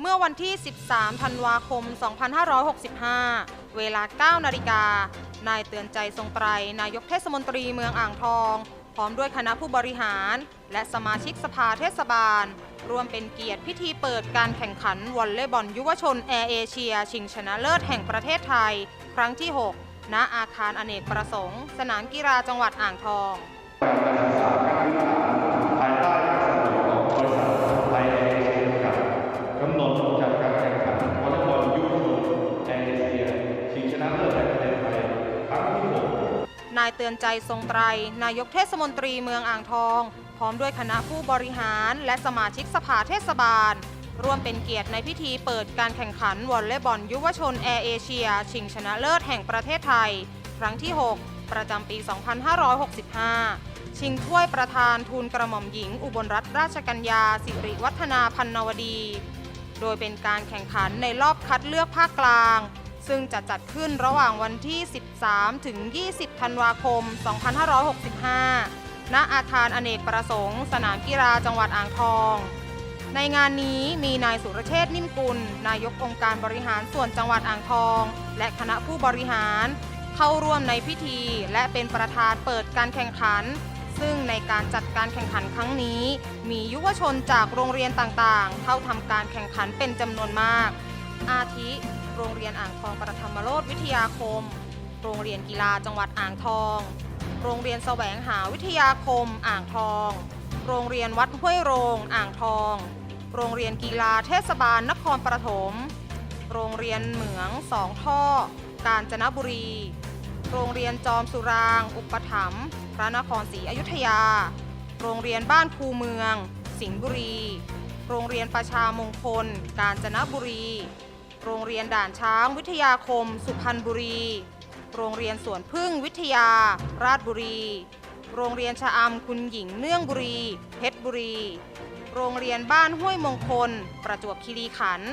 เมื่อวันที่ 13 ธันวาคม 2565 เวลา 9 นาฬิกา นายเตือนใจทรงไตร นายกเทศมนตรีเมืองอ่างทอง พร้อมด้วยคณะผู้บริหาร และสมาชิกสภาเทศบาลร่วมเป็นเกียรติพิธีเปิดการแข่งขันวอลเลย์บอลยุวชนแอร์เอเชีย ชิงชนะเลิศแห่งประเทศไทย ครั้งที่ 6 ณ อาคารอเนกประสงค์ สนามกีฬาจังหวัดอ่างทอง เตือนใจทรงไตร นายกเทศมนตรีเมืองอ่างทอง พร้อมด้วยคณะผู้บริหารและสมาชิกสภาเทศบาล ร่วมเป็นเกียรติในพิธีเปิดการแข่งขันวอลเลย์บอลยุวชนแอร์เอเชีย ชิงชนะเลิศแห่งประเทศไทย ครั้งที่ 6 ประจำปี 2565 ชิงถ้วยประธานทูลกระหม่อมหญิง อุบลรัตนราชกัญญาสิริวัฒนาพันนวดี โดยเป็นการแข่งขันในรอบคัดเลือกภาคกลาง ซึ่งจะจัดขึ้นระหว่างวันที่ 13 ถึง 20 ธันวาคม 2565 ณ อาคารอเนกประสงค์ สนามกีฬาจังหวัดอ่างทอง ในงานนี้มีนายสุรเชษฐ์นิ่มกุล นายกองค์การบริหารส่วนจังหวัดอ่างทอง และคณะผู้บริหาร เข้าร่วมในพิธีและเป็นประธานเปิดการแข่งขัน ซึ่งในการจัดการแข่งขันครั้งนี้ มียุวชนจากโรงเรียนต่างๆ เข้าทำการแข่งขันเป็นจำนวนมาก อาทิ โรงเรียนอ่างทองประธรรมโรธวิทยาคม โรงเรียนกีฬาจังหวัดอ่างทอง โรงเรียนแสวงหาวิทยาคม อ่างทอง โรงเรียนวัดห้วยโรง อ่างทอง โรงเรียนกีฬาเทศบาลนครปฐม โรงเรียนเหมืองสองท่อ กาญจนบุรี โรงเรียนจอมสุราง อุปถัมภ์พระนครศรีอยุธยา โรงเรียนบ้านภูเมือง สิงห์บุรี โรงเรียนประชามงคล กาญจนบุรี โรงเรียนด่านช้างวิทยาคม สุพรรณบุรี โรงเรียนสวนพึ่งวิทยา ราชบุรี โรงเรียนชะอำคุณหญิงเนื่องบุรี เพชรบุรี โรงเรียนบ้านห้วยมงคล ประจวบคีรีขันธ์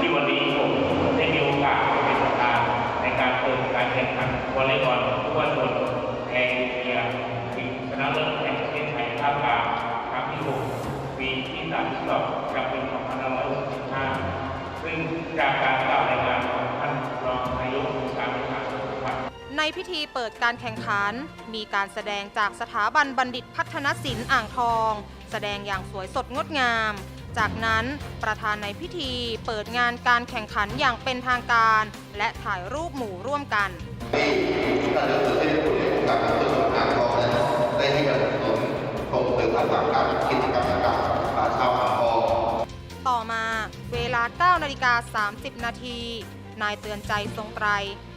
ที่วันนี้ผมได้มีโอกาสเป็นประธานในการเปิดการแข่งขันวอลเลย์บอลทุกวันบนแอร์เอเชียชิงชนะเลิศแห่งประเทศไทยภาคกลางครั้งที่ 6 ปีที่32กับปี2565 ซึ่งจากการกล่าวรายงานของท่านรองนายกองค์การบริหารส่วนจังหวัดในพิธีเปิดการแข่งขัน มีการแสดงจากสถาบันบัณฑิตพัฒนศิลป์อ่างทอง แสดงอย่างสวยสดงดงาม จากนั้นประธานในพิธีเปิดงานการแข่งขันอย่างเป็นทางการ และถ่ายรูปหมู่ร่วมกัน 9นาฬิกา30 นาที นายเตือนใจทรงไตร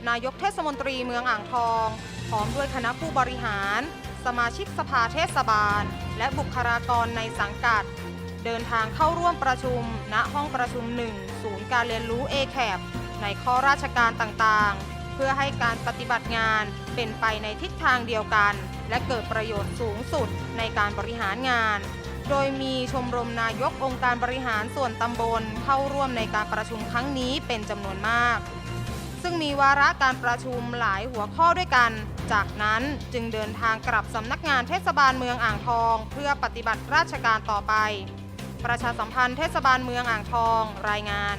นายกเทศมนตรีเมืองอ่างทอง พร้อมด้วยคณะผู้บริหาร สมาชิกสภาเทศบาล และบุคลากรในสังกัด เดินทางเข้าร่วมประชุม ณ ห้องประชุม 1 ศูนย์การเรียนรู้ a c a p ในข้อราชการต่างๆ เพื่อให้การปฏิบัติงานเป็นไปในทิศทางเดียวกัน และเกิดประโยชน์สูงสุดในการบริหารงาน โดยมีชมรมนายกองค์การบริหารส่วนตำบลเข้าร่วมในการประชุมครั้งนี้เป็นจำนวนมาก ซึ่งมีวาระการประชุมหลายหัวข้อด้วยกัน จากนั้นจึงเดินทางกลับสำนักงานเทศบาลเมืองอ่างทอง เพื่อปฏิบัติราชการต่อไป ประชาสัมพันธ์เทศบาลเมืองอ่างทอง รายงาน